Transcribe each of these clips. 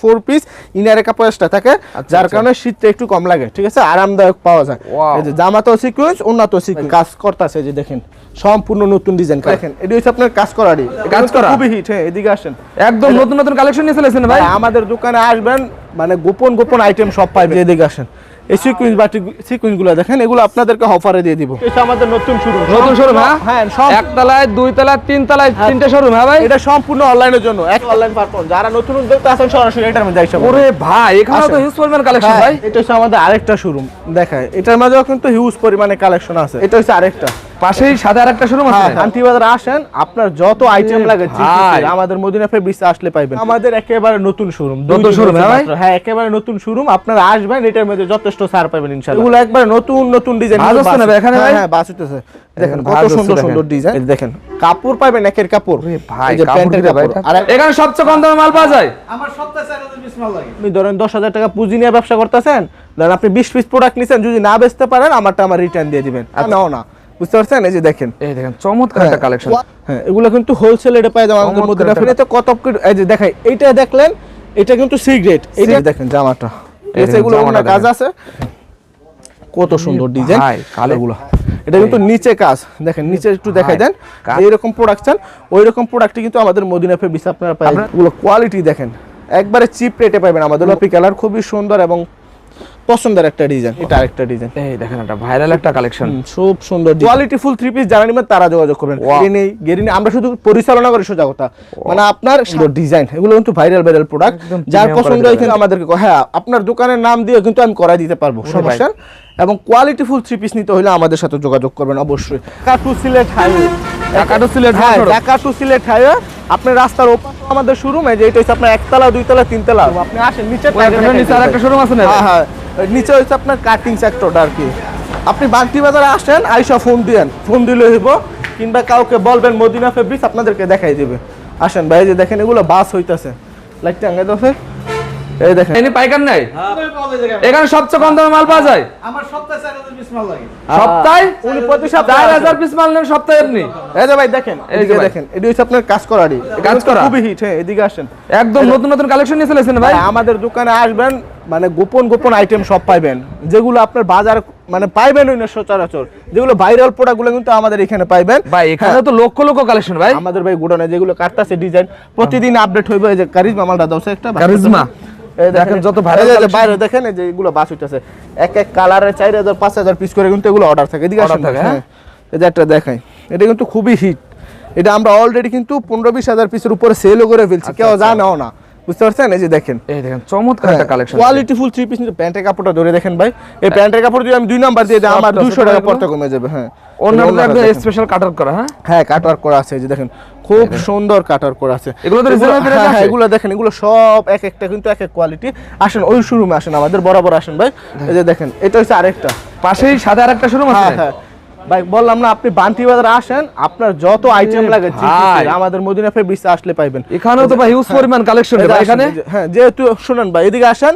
Four piece ইনারে কাপড় extra থাকে যার কারণে শীতটা একটু কম লাগে ঠিক আছে? আরামদায়ক পাওয়া যায়. এই যে সিকুয়েন্স উন্নত সিকুয়েন্স কাজ করতেছে যে দেখেন সম্পূর্ণ নতুন ডিজাইন দেখেন এটি হচ্ছে আপনার কাজ করারই কাজ করা? খুবই হিট হ্যাঁ এদিকে আসেন। একদম নতুন নতুন কালেকশন নিয়ে চলেছেন ভাই। ভাই আমাদের দোকানে আসবেন মানে গোপন গোপন আইটেম সব পাইবেন। এদিকে আসেন। এই সিকুয়েন্স বাটি সিকুয়েন্সগুলো দেখেন এগুলো আপনাদেরকে অফারে দিয়ে দিব। এটা আমাদের নতুন শোরুম নতুন শোরুম হ্যাঁ? হ্যাঁ সব এক তলায় দুই তলায় তিন তলায় তিনটে শোরুম হ্যাঁ ভাই? এটা সম্পূর্ণ অনলাইনের জন্য। এক অনলাইন প্ল্যাটফর্ম যারা নতুন উদ্যোক্তা আছেন সরাসরি এটার মধ্যে ওরে ভাই এখানে তো হিউজ পরিমাণ কালেকশন হ্যাঁ, ভাই। এটা হচ্ছে আমাদের আরেকটা শোরুম দেখায় এটার মাঝেও কিন্তু হিউজ পরিমাণে কালেকশন আছে। এটা হচ্ছে আরেকটা। পাশেই সাথে আরেকটা শোরুম আছে। শান্তি বাজারে আসেন আপনার যত আইটেম লাগে আমাদের মদিনা ফেব্রিক্স আসলে পাইবেন। আমাদের একেবারে নতুন শোরুম নতুন showroom, হ্যাঁ হ্যাঁ একেবারে নতুন শোরুম আপনারা আসবেন এটার মধ্যে যথেষ্ট ছাড় পাবেন ইনশাআল্লাহ। এগুলো একবারে নতুন নতুন ডিজাইন না এখানে ভাই? হ্যাঁ বাস হইতেছে দেখেন কত সুন্দর সুন্দর ডিজাইন দেখেন। কাপড় পাইবেন একের কাপড়। ভাই যে প্যান্টের কাপড়। আর এখানে সবচেয়ে কম দামে মাল পাওয়া যায়। আপনি ধরেন দশ হাজার টাকা পুঁজি নিয়ে ব্যবসা করতেছেন ধরেন আপনি বিশ পিস প্রোডাক্ট নিছেন যদি না বেচতে পারেন আমারটা আমার রিটার্ন দিয়ে দিবেন। আর নাও না। বুঝতে পারছেন? এই যে দেখেন। এই দেখেন চমৎকার একটা কালেকশন হ্যাঁ এগুলো কিন্তু হোলসেল রেটে পাই যাবেন আমাদের মধ্যে। একটা- রাফিনে তো কত এই যে দেখাই এইটা দেখলেন এটা কিন্তু সিগারেট এইটা দেখেন জামাটা। এগুলো জামাটা কাজ আছে। কত সুন্দর ডিজাইন ভাই, কালোগুলো। এটা কিন্তু নিচে কাজ। দেখেন নিচে একটু দেখাই দেন। এইরকম প্রোডাকশন ওই রকম প্রোডাক্টই কিন্তু আমাদের মদিনা ফেব্রিক্স আপনারা পাবেন। এগুলো কোয়ালিটি দেখেন। একবারে চিপ রেটে পাবেন আমাদের। লোপি কালার খুবই সুন্দর এবং পছন্দের একটা ডিজাইন এটা আরেকটা ডিজাইন এই দেখেন এটা ভাইরাল একটা কালেকশন খুব সুন্দর কোয়ালিটি ফুল থ্রি পিস যারা নেবেন তারা যোগাযোগ করবেন. গেরিনি গেরিনি আমরা শুধু পরিচালনা করি সোজা কথা মানে আপনার সুন্দর ডিজাইন এগুলো কিন্তু ভাইরাল ভাইরাল প্রোডাক্ট যার পছন্দ হয় কিন্তু আমাদেরকে হ্যাঁ আপনার দোকানের নাম দিয়ে কিন্তু আমি করাই দিতে পারব সমস্যা। এবং কোয়ালিটি ফুল থ্রি পিস নিতে হলে আমাদের সাথে যোগাযোগ করবেন অবশ্যই। Dhaka to Sylhet highway Dhaka to Sylhet হ্যাঁ। ঢাকা টু সিলেট হাইওয়ে আপনার রাস্তার ওপর আমাদের শোরুম যে এটা হচ্ছে আপনার একতলা দুইতলা তিনতলা। আপনি আসেন নিচে নিচে আরেকটা শোরুম আছে না? হ্যাঁ হ্যাঁ। নিচে হচ্ছে আপনার কাটিং সেক্টরটা আর কি। আপনি বান্তি বাজারে আসেন আইসা ফোন দিয়েন। ফোন দিলে হইব কিংবা কাউকে বলবেন মদিনা ফেব্রিক্স আপনাদেরকে দেখাই দিবে। আসেন ভাই যে দেখেন এগুলো বাস হইতাছে। লাইটটা আঙ্গে দফে এই দেখেন। এনে পাইকার নাই? এখানে সবচেয়ে কম দামে মাল পাওয়া যায়? আমার সপ্তাহে চার হাজার পিস মাল লাগে। সপ্তাহে? উনি প্রতি পিস মাল নেন সপ্তাহে আপনি। এই যে ভাই দেখেন এই যে দেখেন এটি হচ্ছে আপনার কাজ করারই কাজ করা? খুবই হিট হ্যাঁ এদিকে আসেন। একদম নতুন নতুন কালেকশন নিয়ে চলেছেন ভাই? ভাই আমাদের দোকানে আসবেন মানে গোপন গোপন আইটেম সব পাইবেন। যেগুলো আপনার বাজার মানে পাইবেন ওই না সচরাচর। যেগুলো ভাইরাল প্রোডাক্টগুলো কিন্তু আমাদের এখানে পাইবেন। ভাই এখানে তো লক্ষ লক্ষ কালেকশন ভাই। আমাদের ভাই গোডাউনে যেগুলো কাটতাছে ডিজাইন প্রতিদিন আপডেট হইবে এই যে কারিজমা মালটা দাও একটা কারিজমা। দেখেন যত এই বাইরে দেখেন এই যে এগুলো বাস হইতাছে এক এক কালারে চার হাজার পাঁচ হাজার পিস করে কিন্তু এগুলো অর্ডার থাকে। এদিকে Order থাকে, হ্যাঁ। এই যে একটা দেখাই। এটা কিন্তু খুবই হিট এটা আমরা অলরেডি কিন্তু পনেরো বিশ হাজার পিসের উপরে সেলও করে ফেলছি। কেউ জানেও না। বুঝতে পারছেন? এই যে দেখেন। এই দেখেন চমৎকার একটা collection quality full three piece প্যান্টের কাপড়টা ধরে দেখেন ভাই। এই প্যান্টের কাপড় যদি আমি দুই নাম্বার দিয়ে দিই আমার দুশো টাকা পড়তে কমে যাবে হ্যাঁ। স্পেশাল করা হ্যাঁ? হ্যাঁ করা আছে যে দেখেন খুব সুন্দর করা আছে। এগুলো তো reasonable price হ্যাঁ, আছে? এগুলো দেখেন এগুলো সব এক একটা কিন্তু এক এক কোয়ালিটি আসেন ওই শোরুমে আসেন আমাদের বরাবর আসেন ভাই। এই যে দেখেন এটা হচ্ছে আরেকটা। পাশেই সাথে আরেকটা শোরুম আছে? হ্যাঁ ভাই বললাম না আপনি বান্তি বাজার আসেন আপনার যত আইটেম লাগে। আমাদের মদিনা ফেব্রিক্স আসলে পাইবেন। এখানেও তো ভাই হিউজ পরিমাণ কালেকশন এখানে? হ্যাঁ যেহেতু শুনেন ভাই এদিকে আসেন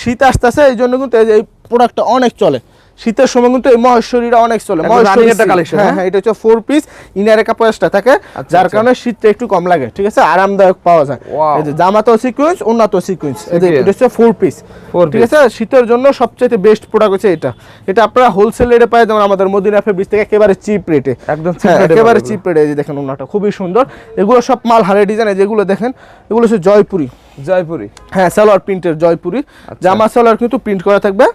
শীত আসতেছে এই জন্য কিন্তু এই প্রোডাক্টটা অনেক চলে। শীতের সময় কিন্তু এই মহেশ্বরীরা অনেক চলে। একদম মহেশ্বরী running একটা silk, collection, হ্যাঁ হ্যাঁ? হ্যাঁ এটা হচ্ছে ফোর পিস ইনারে কাপড় থাকে যার আচ্ছা। কারণে শীতটা একটু কম লাগে ঠিক আছে? আরামদায়ক পাওয়া যায়. এই যে জামাতো সিকোয়েন্স উন্নত সিকোয়েন্স এটা হচ্ছে ফোর পিস ঠিক আছে? শীতের জন্য সবচেয়ে বেস্ট প্রোডাক্ট হচ্ছে এটা। এটা আপনারা হোলসেল রেটে পাই যেমন আমাদের মদিনা ফেব্রিক্স থেকে একেবারে চিপ রেটে একদম হ্যাঁ একেবারে চিপ রেটে এই যে দেখেন ওনাটা খুবই সুন্দর। এগুলো সব মাল হারে ডিজাইন যেগুলো দেখেন এগুলো হচ্ছে জয়পুরি। জয়পুরি? হ্যাঁ সালোয়ার প্রিন্টের জয়পুরি। জামা সালোয়ার কিন্তু প্রিন্ট করা থাকবে।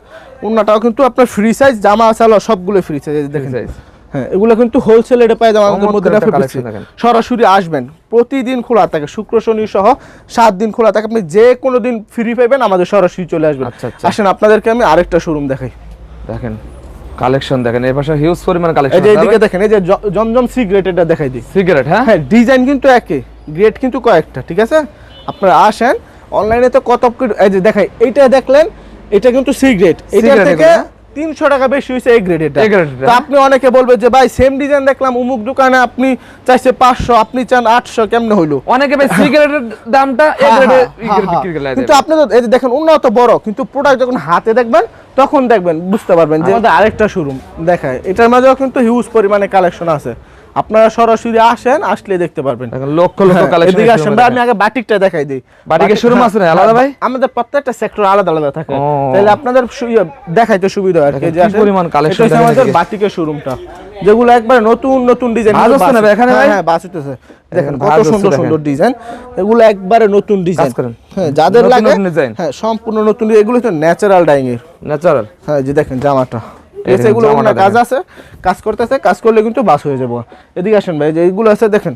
ওনাটাও কিন্তু আপনার ফ্রি সাইজ জামা সালোয়ার সবগুলো ফ্রি সাইজ দেখেন। হ্যাঁ এগুলো কিন্তু হোলসেল রেটে পাই আমাদের সরাসরি আসবেন প্রতিদিন খোলা থাকে শুক্র শনি সহ সাত দিন খোলা থাকে। আপনি যে কোনো দিন ফ্রি পাইবেন আমাদের সরাসরি চলে আসবেন। আচ্ছা, আচ্ছা। আসেন আপনাদেরকে আমি আরেকটা শোরুম দেখাই। দেখেন কালেকশন দেখেন এই পাশে হিউজ পরিমাণ এই যে এইদিকে দেখেন এই যে জমজম সিগারেট এটা দেখাই দিই। সিগারেট হ্যাঁ? হ্যাঁ ডিজাইন কিন্তু একই গ্রেড কিন্তু কয়েকটা ঠিক আছে? আপনারা আসেন অনলাইনে তো কত এই যে দেখাই এইটা দেখলেন এটা কিন্তু সি গ্রেড এটা থেকে? তিনশো টাকা বেশি হয়েছে এ গ্রেড এটা তো? আপনি অনেকে বলবে যে ভাই সেম ডিজাইন দেখলাম উমুক দোকানে আপনি চাইছে পাঁচশো আপনি চান আটশো কেমনে হইল? অনেকে ভাই সিগারেটের দামটা এ হ্যাঁ, গ্রেডে হ্যাঁ, হ্যাঁ, বিক্রি করে কিন্তু আপনি তো এই যে দেখেন উন্নত বড় কিন্তু প্রোডাক্ট যখন হাতে দেখবেন তখন দেখবেন বুঝতে পারবেন যে আমাদের আরেকটা শোরুম দেখায় এটার মাঝেও কিন্তু হিউজ পরিমাণে কালেকশন আছে। আপনারা সরাসরি আসেন আসলে দেখতে পারবেন। লক্ষ লক্ষ হ্যাঁ, কালেকশন এদিকে আসেন ভাই, আমি আগে বাটিকটা দেখাই দিই। বাটিকের showroom আছে না, আলাদা ভাই? আমাদের প্রত্যেকটা সেক্টর আলাদা আলাদা থাকে। তাহলে আপনাদের ইয়ে, দেখাইতে সুবিধা হয় আর কি পরিমাণ collection এটা আমাদের বাটিকের শোরুমটা যেগুলো একবার নতুন নতুন ডিজাইন বাস হচ্ছে না ভাই এখানে ভাই? হ্যাঁ বাস হইতেছে। দেখেন কত সুন্দর সুন্দর ডিজাইন এগুলো একবারে নতুন ডিজাইন করেন। হ্যাঁ যাদের লাগে হ্যাঁ সম্পূর্ণ নতুন এগুলো তো ন্যাচারাল ডাইং এর। ন্যাচারাল হ্যাঁ যে দেখেন জামাটা। এসে এগুলো জামাটা কাজ আছে কাজ করতেছে কাজ করলে কিন্তু বাস হয়ে যাব। এদিকে আসেন ভাই যে এইগুলো আছে দেখেন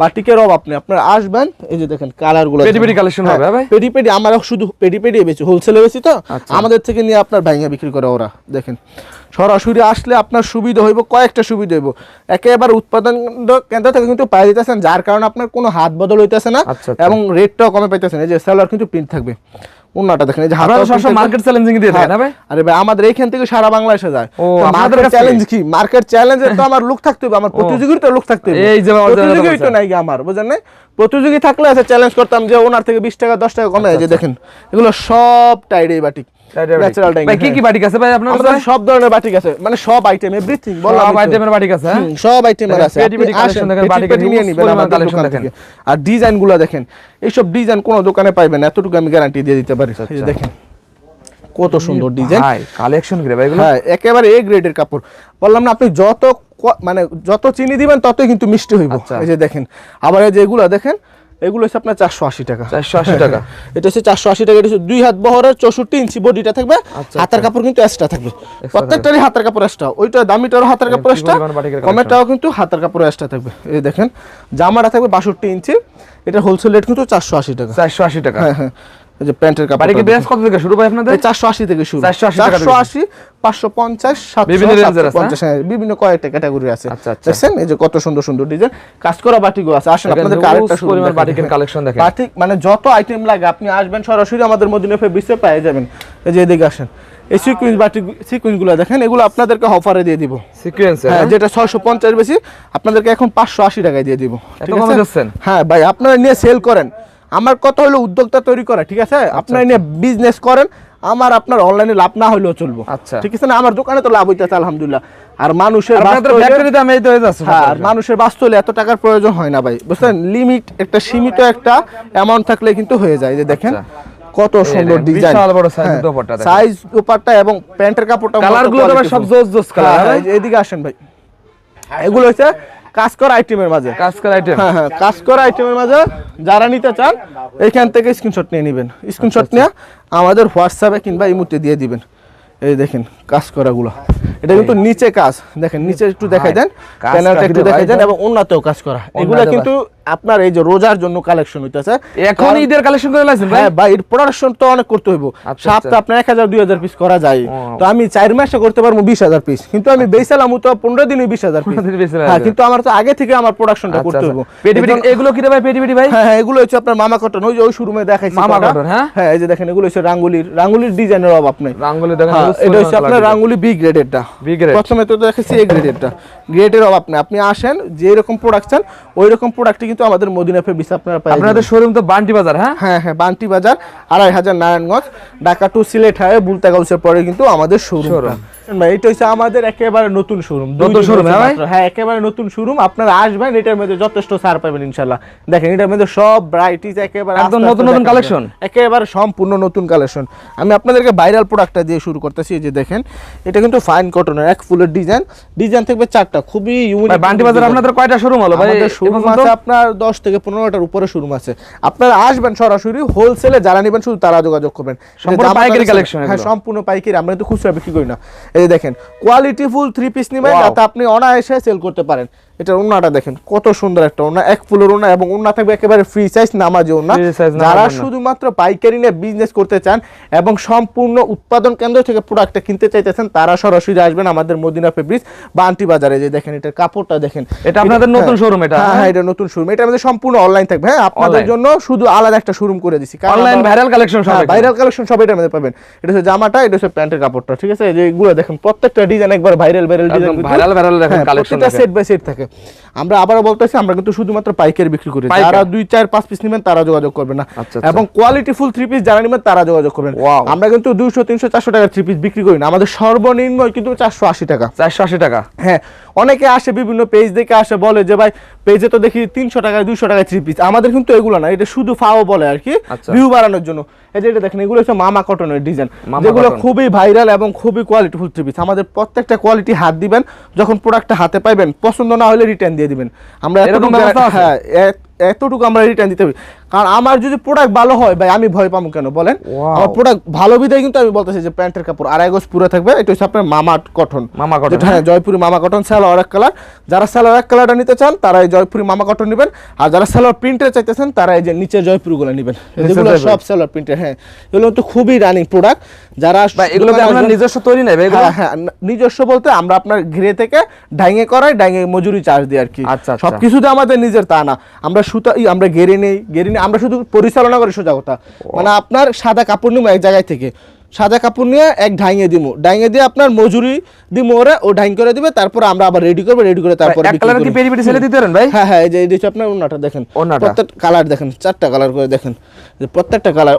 বাটিকের অভাব আপনি আপনারা আসবেন এই যে দেখেন কালারগুলো পেটি পেটি collection হবে, হ্যাঁ ভাই? পেটি পেটি আমরা শুধু পেটি পেটি বেচি হোলসেলে বেশি তো। আচ্ছা। আমাদের থেকে নিয়ে আপনার ভাইঙ্গা বিক্রি করে ওরা দেখেন। সরাসরি আসলে আপনার সুবিধা হইব কয়েকটা সুবিধা হইব। একেবারে উৎপাদন কেন্দ্র থেকে কিন্তু পাই দিতেছেন যার কারণে আপনার কোনো হাত বদল হইতেছে না আচ্ছা, আচ্ছা। এবং রেটটাও কমে পাইতেছেন এই যে সেলার কিন্তু প্রিন্ট থাকবে। দেখেন এই যে। মার্কেট চ্যালেঞ্জিং দিয়ে থাকেন আরে ভাই আমাদের এইখান থেকে সারা বাংলাদেশে যায়। ও, থেকে? চ্যালেঞ্জ কি? মার্কেট চ্যালেঞ্জের তো আমার লোক থাকতে হবে আমার প্রতিযোগীর তো লোক থাকতে হবে। এই যে তো নাই আমার বুঝেন নাই? প্রতিযোগী থাকলে আছে চ্যালেঞ্জ করতাম যে ওনার থেকে বিশ টাকা দশ টাকা কমে যে দেখেন এগুলো সব টাইড এই বাটিক ন্যাচারাল ভাই কি কি বাটিক আছে ভাই আপনার কাছে সব ধরনের বাটিক আছে। মানে সব আইটেম এভরিথিং বললাম সব আইটেমের বাটিক আছে হ্যাঁ? সব আইটেমের আছে। পেটি পেটি আপনি দেখেন, পেটি নিয়ে নিবেন আমাদের collection দেখেন। আর ডিজাইনগুলো দেখেন ডিজাইন কোনো দোকানে পাইবেন এতটুকু আমি গ্যারান্টি দিয়ে দিতে পারি। দেখেন। কত সুন্দর ডিজাইন কালেকশন ভাই হ্যাঁ একেবারে এ গ্রেডের কাপড়। বললাম না আপনি যত মানে যত চিনি দিবেন ততই কিন্তু মিষ্টি হইব। আচ্ছা। এই যে দেখেন। আবার এই যে এগুলো দেখেন এগুলো হচ্ছে আপনার চারশো আশি টাকা। 480 টাকা। এটা হচ্ছে চারশো আশি টাকা এটা হচ্ছে দুই হাত বহরের চৌষট্টি ইঞ্চি বডিটা থাকবে হাতার হাতের কাপড় কিন্তু এক্সট্রা থাকবে। প্রত্যেকটারই হাতের কাপড় এক্সট্রা ওইটা দামিটারও হাতের কাপড় এক্সট্রা কমেরটাও কিন্তু হাতের কাপড় এক্সট্রা থাকবে। এই দেখেন জামাটা থাকবে বাষট্টি ইঞ্চি এটা হোলসেল রেট কিন্তু চারশো আশি টাকা। চারশো আশি টাকা। হ্যাঁ হ্যাঁ। যে প্যান্টের কাপড় বাটিকের বেস কত থেকে শুরু ভাই আপনাদের? চারশো আশি থেকে শুরু। 480 টাকা চারশো আশি পাঁচশো পঞ্চাশ বিভিন্ন range-এর আছে, হ্যাঁ। বিভিন্ন কয়েকটা ক্যাটাগরি আছে। আচ্ছা, আচ্ছা। এই যে কত সুন্দর সুন্দর ডিজাইন কাজ করা বাটিকও আছে। আসেন আপনাদের আরেকটা শুরু পরিমাণ বাটিকের collection দেখেন। বাটিক মানে যত আইটেম লাগে আপনি আসবেন সরাসরি আমাদের মদিনা ফেব্রিক্সে পেয়ে যাবেন। এই যে এদিকে আসেন। এই সিকুয়েন্স দেখেন এগুলো আপনাদেরকে অফারে দিয়ে দিব। সিকোয়েন্স হ্যাঁ যেটা ছয়শো পঞ্চাশ বেশি আপনাদেরকে এখন পাঁচশো আশি টাকায় দিয়ে দিব। ঠিক আছে? হ্যাঁ ভাই আপনারা নিয়ে সেল করেন। আমার কথা হলো উদ্যোক্তা তৈরি করা ঠিক আছে? আচ্ছা, আপনারা নিয়ে বিজনেস করেন আমার আপনার অনলাইনে লাভ না হলেও চলবো। আচ্ছা। ঠিক আছে না? আমার দোকানে তো লাভ হইতেছে আলহামদুলিল্লাহ। আর মানুষের হ্যাঁ আর মানুষের বাস্তবে এত টাকার প্রয়োজন হয় না ভাই বুঝলেন লিমিট একটা সীমিত একটা অ্যামাউন্ট থাকলে কিন্তু হয়ে যায় যে দেখেন কত সুন্দর ডিজাইন বিশাল বড় size এর দোপাট্টা সাইজ দোপাট্টা এবং প্যান্টের কাপড়টা কালারগুলো তো সব জোস জোস কালার হ্যাঁ, হ্যাঁ, এদিকে আসেন ভাই। এগুলো হচ্ছে কাজ করা আইটেমের মাঝে। কাজ করা আইটেম। হ্যাঁ হ্যাঁ কাজ করা আইটেমের মাঝে যারা নিতে চান এখান থেকে স্ক্রিনশট নিয়ে নেবেন। স্ক্রিনশট আচ্ছা, নিয়ে আমাদের হোয়াটসঅ্যাপে কিংবা ইমুতে দিয়ে দিবেন। এই দেখেন কাজ করাগুলো এটা কিন্তু নিচে কাজ। দেখেন নিচে একটু দেখাই দেন প্যানেলটা একটু দেখাই দেন। এবং উন্নতেও কাজ করা। এগুলো কিন্তু আপনার এই যে রোজার জন্য কালেকশন হইতেছে এখন ঈদের কালেকশন করে লাইছেন ভাই? হ্যাঁ ভাই এর প্রোডাকশন তো অনেক করতে হইব। সপ্তাহে আচ্ছা। আপনার এক হাজার পিস করা যায়। তো আমি চার মাসে করতে পারব বিশ হাজার পিস কিন্তু আমি বেসালাম তো পনেরো দিনে বিশ হাজার পিস 15 দিনে 20,000 হ্যাঁ কিন্তু আমার তো আগে থেকে আমার প্রোডাকশনটা আচ্ছা, করতে আচ্ছা। হইব। পেটি পেটি এগুলো কি রে ভাই পেটি পেটি ভাই? হ্যাঁ হ্যাঁ এগুলো হচ্ছে আপনার মামা কটন ওই যে ওই শোরুমে দেখাইছি মামা কটা। cotton, হ্যাঁ? হ্যাঁ এই যে দেখেন এগুলো হচ্ছে রাঙ্গুলির রাঙ্গুলির ডিজাইনের অভাব নাই। রাঙ্গুলি দেখেন হ্যাঁ, এটা হচ্ছে আপনার রাঙ্গুলি বি গ্রেডেরটা B grade। প্রথমে তো দেখেছি এ গ্রেডেরটা গ্রেডের অভাব নেই। আপনি আসেন যে এরকম প্রোডাক্ট চান ওই রকম প্রোডাক্টই কিন্তু আমাদের মদিনা ফেব্রিক্স আপনারা পাই আপনাদের শোরুম তো বান্টি বাজার হ্যাঁ? হ্যাঁ হ্যাঁ বান্টি বাজার আড়াই হাজার নারায়ণগঞ্জ ঢাকা টু সিলেট হাইওয়ে বুলতাগাউসের পরে কিন্তু আমাদের শোরুম। ভাই এটা হচ্ছে আমাদের একেবারে নতুন শোরুম নতুন showroom, হ্যাঁ একেবারে নতুন শোরুম আপনারা আসবেন এটার মধ্যে যথেষ্ট ছাড় পাবেন দেখেন এটার মধ্যে সব ভ্যারাইটিস একেবারে একদম নতুন নতুন? যায়। একেবারে সম্পূর্ণ নতুন কালেকশন আমি আপনাদেরকে ভাইরাল প্রোডাক্টটা দিয়ে শুরু করতেছি এই যে দেখেন। এটা কিন্তু ফাইন কটনের এক ফুলের ডিজাইন ডিজাইন থাকবে চারটা খুবই ইউনিক বান্টি বাজার আপনাদের কয়টা শোরুম হলো ভাই? আমাদের শোরুম আছে আপনার দশ থেকে পনেরোটার উপরে শোরুম আছে। আপনারা আসবেন সরাসরি হোলসেলে যারা নেবেন শুধু তারা যোগাযোগ করবেন। সম্পূর্ণ পাইকারি কালেকশন- হ্যাঁ সম্পূর্ণ পাইকারি আমরা কিন্তু খুচরা বিক্রি করি না। এই দেখেন কোয়ালিটিফুল থ্রি পিস নেবেন. যাতে আপনি অনায়াসে সেল করতে পারেন এটার ওনাটা দেখেন কত সুন্দর একটা ওনা এক ফুলের ওনা এবং ওনা থাকবে একেবারে ফ্রি সাইজ নামাজি ওনা যারা শুধুমাত্র পাইকারি নিয়ে বিজনেস করতে চান এবং সম্পূর্ণ উৎপাদন কেন্দ্র থেকে প্রোডাক্টটা কিনতে চাইতেছেন তারা সরাসরি আসবেন আমাদের মদিনা ফেব্রিক্স বান্টি বাজারে। যে দেখেন এটার কাপড়টা দেখেন। এটা আপনাদের হ্যাঁ, নতুন শোরুম এটা, হ্যাঁ হ্যাঁ? হ্যাঁ? এটা নতুন শোরুম এটা আমাদের সম্পূর্ণ অনলাইন থাকবে। হ্যাঁ আপনাদের জন্য শুধু আলাদা একটা শোরুম করে দিছি। অনলাইন ভাইরাল কালেকশন সব ভাইরাল কালেকশন সব এটার মধ্যে পাবেন। এটা হচ্ছে জামাটা এটা হচ্ছে প্যান্টের কাপড়টা ঠিক আছে? এই যে এগুলো দেখেন প্রত্যেকটা ডিজাইন একবার viral viral design viral viral দেখেন দেখেন। সেট বাই সেট থাকে। আমরা আবারও বলতেছি আমরা কিন্তু শুধুমাত্র পাইকারি বিক্রি করি। যারা দুই চার পাঁচ পিস নেবেন তারা যোগাযোগ করবে না। আচ্ছা, আচ্ছা। এবং কোয়ালিটি ফুল থ্রি পিস যারা নেবেন তারা যোগাযোগ করবেন. আমরা কিন্তু দুইশো তিনশো চারশো টাকার থ্রি পিস বিক্রি করি না। আমাদের সর্বনিম্ন কিন্তু চারশো আশি টাকা। চারশো আশি টাকা। হ্যাঁ। অনেকে আসে বিভিন্ন পেজ দেখে আসে বলে যে ভাই পেজে তো দেখি তিনশো টাকায় দুইশো টাকায় থ্রি পিস আমাদের কিন্তু এগুলো না এটা শুধু ফাও বলে আর কি আচ্ছা। ভিউ বাড়ানোর জন্য। এই যে এটা দেখেন এগুলো হচ্ছে মামা কটনের ডিজাইন যেগুলো খুবই ভাইরাল এবং খুবই কোয়ালিটিফুল থ্রি পিস আমাদের প্রত্যেকটা কোয়ালিটি হাত দিবেন যখন প্রোডাক্টটা হাতে পাইবেন পছন্দ না হলে রিটার্ন দিয়ে দিবেন। আমরা? হ্যাঁ এতটুকু আমরা রিটার্ন দিতে হবে কারণ আমার যদি প্রোডাক্ট ভালো হয় ভাই আমি ভয় পাবো কেন বলেন? আমার প্রোডাক্ট ভালো বিদায় কিন্তু আমি বলতেছি যে প্যান্টের কাপড় আড়াই গজ পুরো থাকবে। এটা হচ্ছে আপনার মামা কটন মামা যেটা হ্যাঁ জয়পুরি মামা কটন স্যালোয়ার এক কালার যারা স্যালোয়ার এক কালারটা নিতে চান তারা এই জয়পুরি মামা কটন নেবেন। আর যারা স্যালোয়ার প্রিন্টের চাইতেছেন তারা এই যে নিচে জয়পুরিগুলো নেবেন। এগুলো সব স্যালোয়ার প্রিন্টের হ্যাঁ। এগুলো তো খুবই রানিং প্রোডাক্ট যারা ভাই এগুলো আপনার নিজস্ব তৈরি নেই ভাই এগুলো? হ্যাঁ হ্যাঁ নিজস্ব বলতে আমরা আপনার ঘিরে থেকে ডাইঙে করাই ডাইঙে মজুরি চার্জ দিই আর কি। আচ্ছা, আচ্ছা। সবকিছুতে আমাদের নিজের তা না। আমরা সুতা আমরা গেড়ে নেই গেড়ে নেই আমরা শুধু পরিচালনা করি সোজা কথা। মানে আপনার সাদা কাপড় নিবো এক জায়গায় থেকে। সাদা কাপড় নিয়ে এক ডাইঙে দিমু। ডাইঙে দিয়ে আপনার মজুরি দিমু ওরা ও ডাইং করে দিবে তারপর আমরা আবার রেডি করব রেডি করে তারপর এক কালার কি পেরি পেরি ছেলে দিতে পারেন ভাই? হ্যাঁ হ্যাঁ এই যে এই আপনার ওনাটা দেখেন। প্রত্যেক কালার দেখেন চারটা কালার করে দেখেন। যে প্রত্যেকটা কালার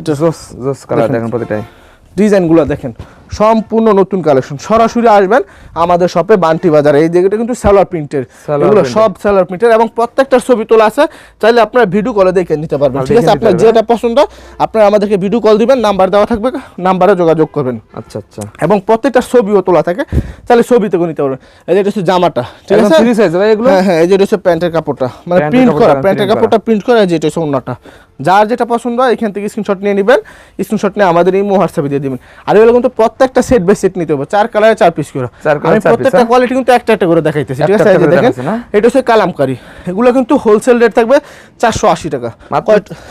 এটা জোস জোস কালার দেখেন। প্রতিটাই। ডিজাইনগুলো দেখেন। সম্পূর্ণ নতুন কালেকশন। সরাসরি আসবেন আমাদের শপে বান্টি বাজারে। এই জায়গাটা কিন্তু সেলার প্রিন্টের এগুলো সব সেলার প্রিন্টের এবং প্রত্যেকটা ছবি তোলা আছে। চাইলে আপনার ভিডিও কলে দেখে নিতে পারবেন। ঠিক আছে? আপনার যেটা পছন্দ আপনার আমাদেরকে ভিডিও কল দিবেন নাম্বার দেওয়া থাকবে নাম্বারে যোগাযোগ করবেন। আচ্ছা আচ্ছা। এবং প্রত্যেকটা ছবিও তোলা থাকে। তাহলে ছবি থেকে নিতে পারবেন। এই যে এটা হচ্ছে জামাটা। ঠিক আছে? ফ্রি সাইজ ভাই এগুলো? হ্যাঁ হ্যাঁ এই যে এটা হচ্ছে প্যান্টের কাপড়টা। মানে প্রিন্ট করা প্যান্টের কাপড়টা প্রিন্ট করা যেটা হচ্ছে অন্যটা যার যেটা পছন্দ হয় এখান থেকে স্ক্রিনশট নিয়ে নেবেন। স্ক্রিনশট নিয়ে আমাদের এই হোয়াটসঅ্যাপে দিয়ে দিবেন। আর এগুলো কিন্তু প্রত্যেকটা সেট বাই সেট নিতে হবে। চার কালারে চার পিস করে। আমি প্রত্যেকটা হ্যাঁ? কোয়ালিটি কিন্তু একটা একটা করে দেখাইতেছি ঠিক আছে? দেখেন হ্যাঁ? এটা হচ্ছে কালামকারি। এগুলো কিন্তু হোলসেল রেট থাকবে চারশো আশি টাকা।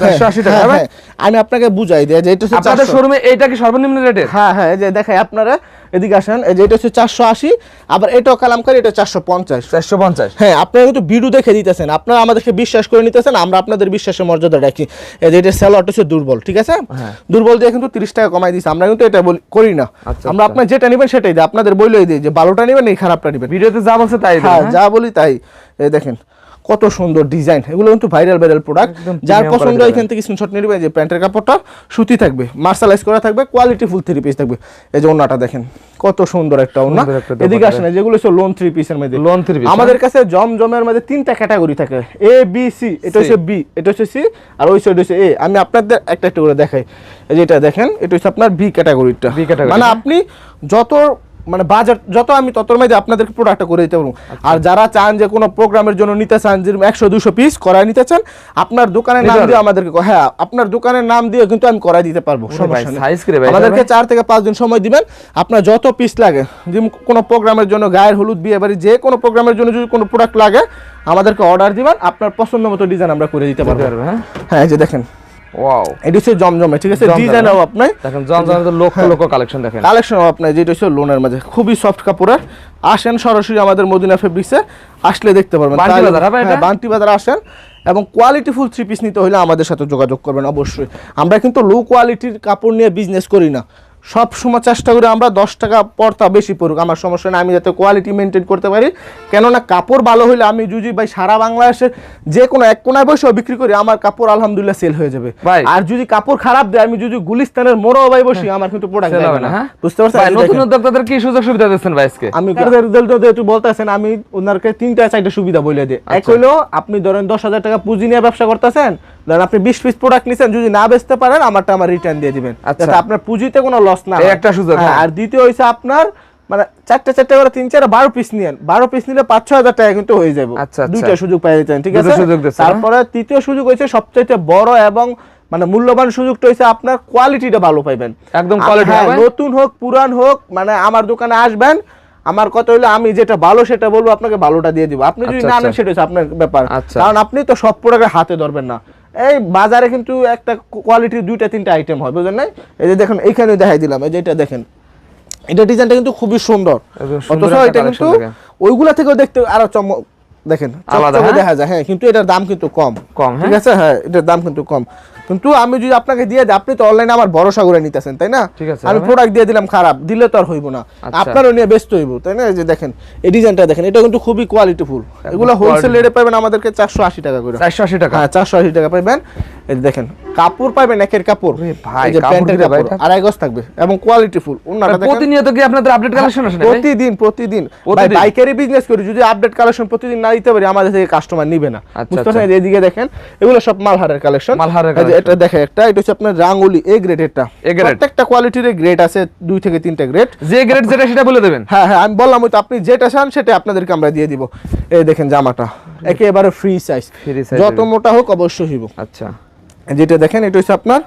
চারশো আশি 480 টাকা, হ্যাঁ, হ্যাঁ, আমি আপনাকে বুঝাই দিই যে এটা হচ্ছে আপনাদের 400 শোরুমে এইটা কি সর্বনিম্ন রেটে হ্যাঁ হ্যাঁ এই যে দেখাই আপনারা এদিকে আসেন এই যে এটা হচ্ছে চারশো আশি আবার এটাও কালামকারি এটা চারশো পঞ্চাশ। চারশো পঞ্চাশ। হ্যাঁ আপনারা কিন্তু ভিডিও দেখে দিতেছেন আপনারা আমাদেরকে বিশ্বাস করে নিতেছেন আমরা আপনাদের বিশ্বাসের মর্যাদা রাখি। এই যে এটা স্যালাড হচ্ছে দুর্বল ঠিক আছে? হ্যাঁ। দুর্বল দিয়ে কিন্তু তিরিশ টাকা কমাই দিচ্ছি আমরা কিন্তু এটা বলি- করি না। আচ্ছা, আমরা আচ্ছা। আপনার যেটা নেবেন সেটাই দিই আপনাদের বইলেই দিই যে ভালোটা নেবেন এই খারাপটা নেবেন। ভিডিওতে যা বলছে তাই হ্যাঁ হ্যাঁ? যা বলি তাই। এই দেখেন কত সুন্দর ডিজাইন। এগুলো কিন্তু ভাইরাল ভাইরাল প্রোডাক্ট যার পছন্দ এখান থেকে স্ক্রিনশট নিয়ে নেবে যে প্যান্টের কাপড়টা সুতি থাকবে মার্শালাইজ করা থাকবে কোয়ালিটি ফুল থ্রি পিস থাকবে। এই যে ওনাটা দেখেন কত সুন্দর একটা ওনা এদিকে। আসেন এই যেগুলো হচ্ছে লোন থ্রি পিসের মধ্যে। লোন থ্রি piece, আমাদের কাছে জমজমের মধ্যে তিনটা ক্যাটাগরি থাকে। এ বি সি এটা হচ্ছে বি এটা হচ্ছে সি আর ওই সাইড হচ্ছে এ আমি আপনাদের একটা একটা করে দেখাই। এই যে এটা দেখেন এটা হচ্ছে আপনার বি ক্যাটাগরিটা B category, মানে হ্যাঁ? আপনি যত মানে বাজার যত আমি তত মধ্যে আপনাদেরকে প্রোডাক্টটা করে দিতে পারব। আচ্ছা। আর যারা চান যে কোনো প্রোগ্রামের জন্য নিতে চান যে একশো দুশো পিস করাই নিতে চান আপনার দোকানের নাম দিয়ে আমাদেরকে হ্যাঁ আপনার দোকানের নাম দিয়ে কিন্তু আমি করাই দিতে পারব আমাদেরকে চার থেকে পাঁচ দিন সময় দিবেন। আপনার যত পিস লাগে যে কোনো প্রোগ্রামের জন্য গায়ের হলুদ বিয়ে বাড়ি যে কোনো প্রোগ্রামের জন্য যদি কোনো প্রোডাক্ট লাগে আমাদেরকে অর্ডার দিবেন। আপনার পছন্দ মতো ডিজাইন আমরা করে দিতে পারব হ্যাঁ। হ্যাঁ এই যে দেখেন। ওয়াও এটা হচ্ছে জমজমে ঠিক আছে? ডিজাইনও আপনার দেখেন জমজমের তো লক্ষ লক্ষ কালেকশন দেখেন। কালেকশন আপনার যেটা হচ্ছে লোনের মাঝে। খুবই সফট কাপড়ের। আসেন সরাসরি আমাদের মদিনা ফেব্রিক্সে আসলে দেখতে পারবেন। বান্টি বাজার, হ্যাঁ? হ্যাঁ, বাজার আসেন এবং থ্রি পিস নিতে হলে আমাদের সাথে যোগাযোগ করবেন অবশ্যই। আমরা কিন্তু লো কোয়ালিটির কাপড় নিয়ে বিজনেস করি না। সব সময় চেষ্টা করি আমরা দশ টাকা পর্তা বেশি পড়ুক। আমার সমস্যা নেই আমি যাতে কোয়ালিটি মেনটেন করতে পারি। কেননা কাপড় ভালো হলে আমি যদি ভাই সারা বাংলাদেশের যে কোনো এক কোনায় বসেও বিক্রি করি আমার কাপড় আলহামদুলিল্লাহ সেল হয়ে যাবে। আর যদি কাপড় খারাপ দেয় আমি যদি গুলিস্তানের মোড়ো ভাই বসি আমার কিন্তু প্রোডাক্ট হবে না, হ্যাঁ? বুঝতে পারছেন? নতুন উদ্যোক্তাদের কি সুযোগ সুবিধা দিচ্ছেন ভাই আজকে? আমি একটু বলতেছেন আমি ওনারকে তিনটা চারটা সুবিধা বলে দিই। আচ্ছা। এক হইল আপনি ধরেন দশ হাজার টাকা পুঁজি নিয়ে ব্যবসা করতেছেন ধরেন আপনি বিশ পিস প্রোডাক্ট নিছেন যদি না বেচতে পারেন আমারটা আমার রিটার্ন দিয়ে দিবেন আচ্ছা। যাতে আপনার পুঁজিতে কোনো লস না একটা সুযোগ, হ্যাঁ, হ্যাঁ। আর দ্বিতীয় হইছে আপনার মানে চারটে চারটে করে তিন চার বারো পিস নিয়েন বারো পিস নিলে পাঁচ ছয় হাজার টাকা কিন্তু হয়ে যাবে আচ্ছা, আচ্ছা। দুইটা সুযোগ পাই ঠিক আছে হ্যাঁ? তারপরে তৃতীয় সুযোগ হয়েছে সবচাইতে বড় এবং মানে মূল্যবান সুযোগটা হচ্ছে আপনার কোয়ালিটিটা ভালো পাইবেন একদম হবে? নতুন হোক পুরান হোক মানে আমার দোকানে আসবেন আমার কথা হইল আমি যেটা ভালো সেটা বলব আপনাকে ভালোটা দিয়ে দিব আপনি যদি আচ্ছা, না নেন। সেটা হচ্ছে আপনার ব্যাপার। কারণ আপনি তো সব প্রোডাক্টের হাতে ধরবেন না এই বাজারে কিন্তু একটা কোয়ালিটির দুইটা তিনটা আইটেম হয় বুঝলেন নাই? এই যে দেখেন এইখানে দেখাই দিলাম এই যে এটা দেখেন। এটা ডিজাইনটা কিন্তু খুবই সুন্দর। অথচ এটা কিন্তু ওইগুলা থেকেও দেখতে আরও চমক দেখেন আলাদা, হ্যাঁ? দেখা যায়। হ্যাঁ কিন্তু এটার দাম কিন্তু কম। কম, হ্যাঁ? ঠিক আছে? হ্যাঁ এটার দাম কিন্তু কম। কিন্তু আমি যদি আপনাকে দিয়ে দিই আপনি তো অনলাইনে আমার ভরসা করে নিতেছেন তাই না? ঠিক আছে, আমি। প্রোডাক্ট দিয়ে দিলাম খারাপ দিলে তো আর হইব না। আচ্ছা। আপনারও নিয়ে ব্যস্ত হইব তাই না? এই যে দেখেন এই ডিজাইনটা দেখেন এটা কিন্তু খুবই কোয়ালিটিফুল এগুলো হোলসেল রেটে পাবেন আমাদেরকে চারশো আশি টাকা করে। চারশো আশি টাকা। হ্যাঁ চারশো আশি টাকা পাবেন। এই দেখেন কাপড় পাবেন একের কাপড় ভাই, এই যে প্যান্টের কাপড় আড়াই গজ থাকবে এবং কোয়ালিটি ফুল ওনাটা দেখেন। প্রতিনিয়ত কি আপনাদের আপডেট কালেকশন আসে প্রতিদিন প্রতিদিন। ভাই? পাইকারি বিজনেস করি যদি আপডেট কালেকশন প্রতিদিন না দিতে পারি আমাদের থেকে কাস্টমার নিবে না। আচ্ছা, বুঝতে পারছেন? আচ্ছা। এদিকে দেখেন এগুলো সব মালহারের কালেকশন মালহারের এটা collection। দেখে একটা এটা হচ্ছে আপনার রাঙ্গুলি এ গ্রেড এটা। প্রত্যেকটা কোয়ালিটির গ্রেড আছে দুই থেকে তিনটা গ্রেড যে গ্রেড যেটা সেটা বলে দেবেন। হ্যাঁ হ্যাঁ আমি বললাম ওই তো আপনি যেটা চান সেটা আপনাদেরকে আমরা দিয়ে দিব। এই দেখেন জামাটা। একেবারে ফ্রি সাইজ যত মোটা হোক অবশ্যই হইব। আচ্ছা। যেটা দেখেন এটা হচ্ছে আপনার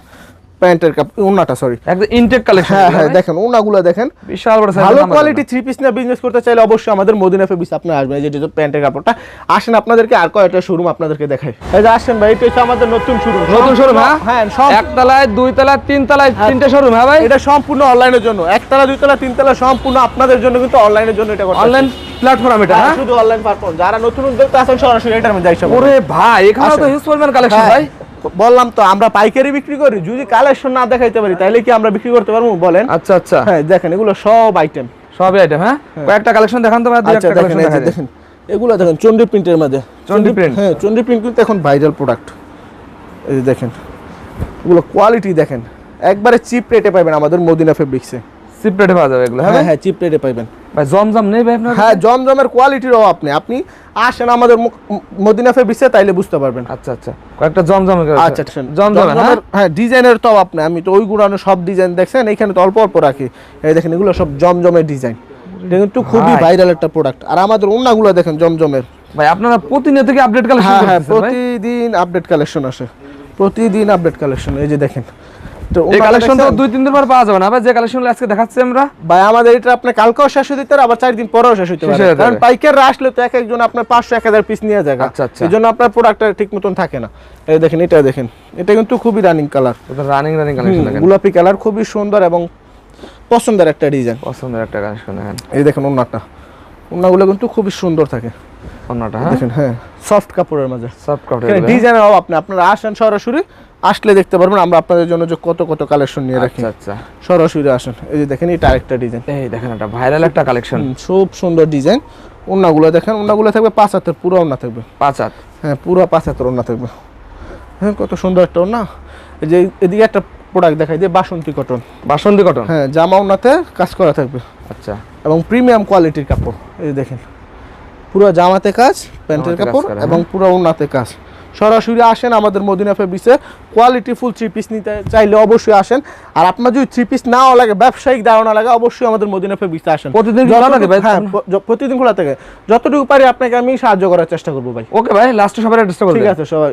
প্যান্টের কাপ ওনাটা সরি একদম ইনটেক কালেকশন হ্যাঁ হ্যাঁ দেখেন ওনাগুলো দেখেন। বিশাল বড় ভালো কোয়ালিটি থ্রি পিস নিয়ে বিজনেস করতে চাইলে অবশ্যই আমাদের মদিনা ফেবিস আপনি আসবেন এই যে এটা প্যান্টের কাপড়টা। আসেন আপনাদেরকে আর কয়েকটা শোরুম আপনাদেরকে দেখাই। এই যে আসেন ভাই এটা হচ্ছে আমাদের নতুন শোরুম নতুন শোরুম হ্যাঁ? হ্যাঁ সব দুই তলায় তিন তলায় তিনটে শোরুম হ্যাঁ ভাই? এটা সম্পূর্ণ অনলাইনের জন্য। একতলা দুইতলা তিনতলা সম্পূর্ণ আপনাদের জন্য কিন্তু অনলাইনের জন্য এটা অনলাইন প্ল্যাটফর্ম এটা হ্যাঁ, হ্যাঁ? শুধু অনলাইন প্ল্যাটফর্ম যারা নতুন উদ্যোক্তা আছেন সরাসরি এটার মধ্যে যাই ওরে ভাই এখানে তো হিউজ পরিমাণ কালেকশন হ্যাঁ, ভাই। বললাম তো আমরা পাইকারি বিক্রি করি যদি কালেকশন না দেখাইতে পারি তাহলে কি আমরা বিক্রি করতে পারব? বলেন। আচ্ছা আচ্ছা। হ্যাঁ দেখেন এগুলো সব আইটেম সবই আইটেম হ্যাঁ? কয়েকটা কালেকশন দেখান তো ভাই আচ্ছা দেখেন দেখেন এগুলো দেখেন চন্ডী প্রিন্টের মধ্যে। চন্ডী print? হ্যাঁ চন্ডি প্রিন্ট কিন্তু এখন ভাইরাল প্রোডাক্ট এই যে দেখেন এগুলো কোয়ালিটি দেখেন। একবারে চিপ রেটে পাবেন আমাদের মদিনা ফেব্রিক্সে চিপ রেটে পাওয়া যাবে এগুলো হ্যাঁ হ্যাঁ? হ্যাঁ চিপ রেটে পাবেন ভাই জমজম নেই ভাই আপনার হ্যাঁ জমজমের কোয়ালিটির অভাব নেই। আপনি আসেন আমাদের মদিনা ফেব্রিক্সে তাইলে বুঝতে পারবেন। আচ্ছা আচ্ছা। কয়েকটা জমজম আচ্ছা আচ্ছা জমজম হ্যাঁ? হ্যাঁ ডিজাইনের তো অভাব নেই। আমি তো ওই গুড়ানো সব ডিজাইন দেখছেন এখানে তো অল্প অল্প রাখি। এই দেখেন এগুলো সব জমজমের ডিজাইন এটা কিন্তু খুবই ভাইরাল একটা প্রোডাক্ট আর আমাদের অন্যগুলো দেখেন জমজমের। ভাই আপনারা প্রতিনিয়ত কি আপডেট কালেকশন হ্যাঁ হ্যাঁ প্রতিদিন আপডেট কালেকশন আসে। প্রতিদিন আপডেট কালেকশন এই যে দেখেন। তো এই ওনারা কালেকশন তো দুই তিন দিন পর পাওয়া যাবে না। ভাই যে আজকে দেখাচ্ছি আমরা। ভাই আমাদের এটা কালকেও শেষ হতে পারে আবার চার দিন পরেও শেষ হতে শেষ পারে। কারণ পাইকাররা আসলে তো এক একজন আপনার পাঁচশো এক হাজার পিস নিয়ে যায় আচ্ছা, আচ্ছা। এই জন্য আপনার প্রোডাক্টটা ঠিক মতন থাকে না। এই দেখেন এটা দেখেন। এটা কিন্তু খুবই running colour running running collection গোলাপি কালার খুবই সুন্দর এবং পছন্দের একটা ডিজাইন পছন্দের একটা কালেকশন এই দেখেন ওনাটা ওনাগুলো কিন্তু খুবই সুন্দর থাকে। অন্যটা হ্যাঁ? দেখেন হ্যাঁ। সফট কাপড়ের মাঝে। সফট কাপড় ডিজাইনের অভাব আপনি আপনারা আসেন সরাসরি আসলে দেখতে পারবেন আমরা আপনাদের জন্য যে কত কত কালেকশন নিয়ে রাখি। আচ্ছা আচ্ছা। সরাসরি আসেন। এই যে দেখেন এটা আরেকটা ডিজাইন এই দেখেন একটা ভাইরাল একটা কালেকশন খুব সুন্দর ডিজাইন ওনাগুলো দেখেন ওনাগুলো থাকবে পাঁচ হাতের পুরো ওনা থাকবে। পাঁচ হাত। হ্যাঁ পুরো পাঁচ হাতের ওনা থাকবে। হ্যাঁ কত সুন্দর একটা ওনা এই যে এদিকে একটা প্রোডাক্ট দেখাই দিয়ে বাসন্তী কটন বাসন্তী কটন হ্যাঁ জামা ওনাতে কাজ করা থাকবে। আচ্ছা। এবং প্রিমিয়াম কোয়ালিটির কাপড়। এই দেখেন। পুরো জামাতে কাজ প্যান্টের কাপড় এবং পুরো ওনাতে কাজ। সরাসরি আসেন আমাদের মদিনা ফেব্রিক্সে কোয়ালিটি ফুল থ্রি পিস নিতে চাইলে অবশ্যই আসেন। আর আপনার যদি থ্রি পিস নাও লাগে ব্যবসায়িক ধারণা লাগে অবশ্যই আমাদের মদিনা ফেব্রিক্সে আসেন। প্রতিদিন? হ্যাঁ প্রতিদিন খোলা থাকে। যতটুকু পারি আপনাকে আমি সাহায্য করার চেষ্টা করব ভাই। ওকে ভাই লাস্টে সবার অ্যাড্রেসটা ঠিক আছে সবাই।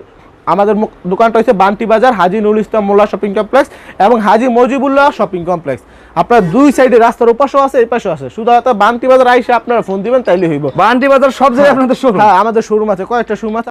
আমাদের দোকানটা হচ্ছে বান্টি বাজার হাজি নুল ইসলাম মোল্লা শপিং কমপ্লেক্স এবং হাজি মজিবুল্লাহ শপিং কমপ্লেক্স। আপনার দুই সাইডে রাস্তার ওপাশেও আছে এই পাশেও আছে। শুধু বান্তি বান্টি বাজার আইসে আপনারা ফোন দিবেন তাইলে হইব। বান্টি বাজার সব জায়গায় আপনাদের শোরুম হ্যাঁ আমাদের শোরুম আছে কয়েকটা শোরুম আছে।